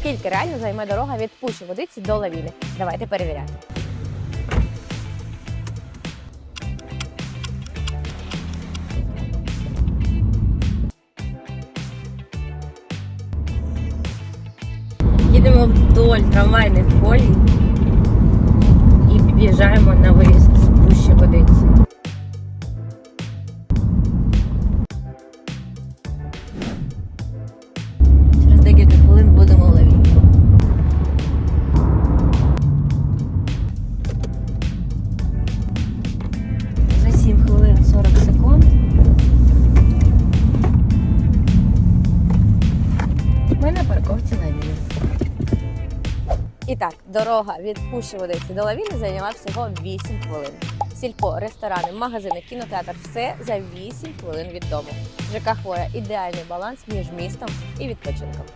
Скільки реально займе дорога від Пущі водиці до лавіни? Давайте перевіряти. Їдемо вдоль трамвайних колій і під'їжджаємо на виїзд Ми на парковці І так, дорога від Пущі водиці до Лавіни зайняла всього 8 хвилин. Сільпо, ресторани, магазини, кінотеатр все за 8 хвилин від дому. ЖК Хвоя ідеальний баланс між містом і відпочинком.